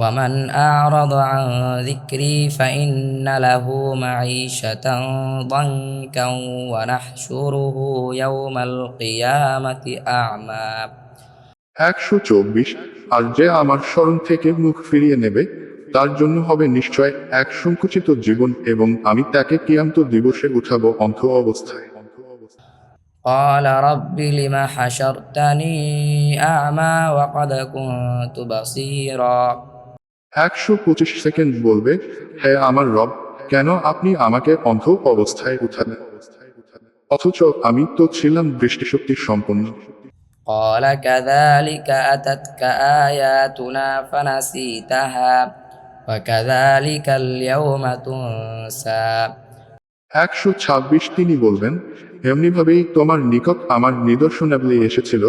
ومن أعرض عن ذكري فإن له معيشة ضنكا ونحشره يوم القيامة أعمى একশো চব্বিশ আর যে আমার স্মরণ থেকে মুখ ফিরিয়ে নেবে তার জন্য হবে নিশ্চয় এক সংকুচিত জীবন এবং আমি তাকে কিয়ান্ত দিবসে উঠাবো অন্ধ অবস্থায় قال رب لم حشرتني أعمى وقد كنت بصيرا একশো পঁচিশ সেকেন্ড বলবে হ্যাঁ আমার রব কেন আপনি আমাকে অন্ধ অবস্থায় উঠালেন অথচ আমি তো ছিলাম দৃষ্টিশক্তি সম্পন্ন قال كذلك أتتك آياتنا فنسيتها وكذلك اليوم تنسى একশো ছাব্বিশ তিনি বলবেন এমনিভাবেই তোমার নিকট আমার নিদর্শনাবলী এসেছিল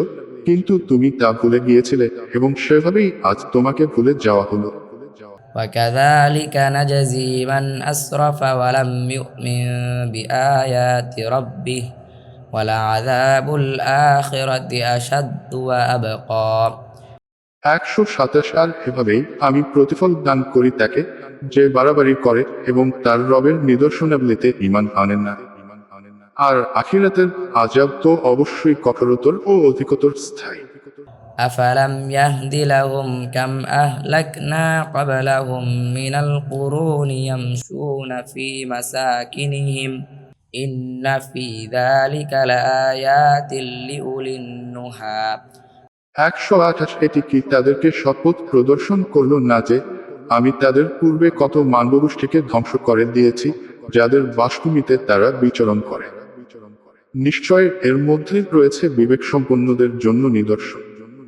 কিন্তু তুমি তা ভুলে গিয়েছিলে এবং সেভাবেই আজ তোমাকে ভুলে যাওয়া হলো وكذلك نجزي من أسرف ولم يؤمن بآيات ربه ولعذاب الآخرة أشد وأبقى একশো সাতাশ আর এভাবেই আমি প্রতিফল দান করি তাকে যে বাড়াবাড়ি করে এবং তার রবের নিদর্শনাবলীতে ইমান আনেন না আর আখিরাতের আজাব তো অবশ্যই কঠোরতর ও অধিকতর স্থায়ী أفلم يهد لهم كم أهلكنا قبلهم من القرون يمشون في مساكنهم إن في ذلك لآيات لأولي النهى একশো আঠাশ এটি কি তাদেরকে শপথ প্রদর্শন করলো না যে আমি তাদের পূর্বে কত মানবগোষ্ঠীকে ধ্বংস করে দিয়েছি যাদের বাসভূমিতে তারা বিচরণ করে নিশ্চয় এর মধ্যে রয়েছে বিবেক সম্পন্নদের জন্য নিদর্শন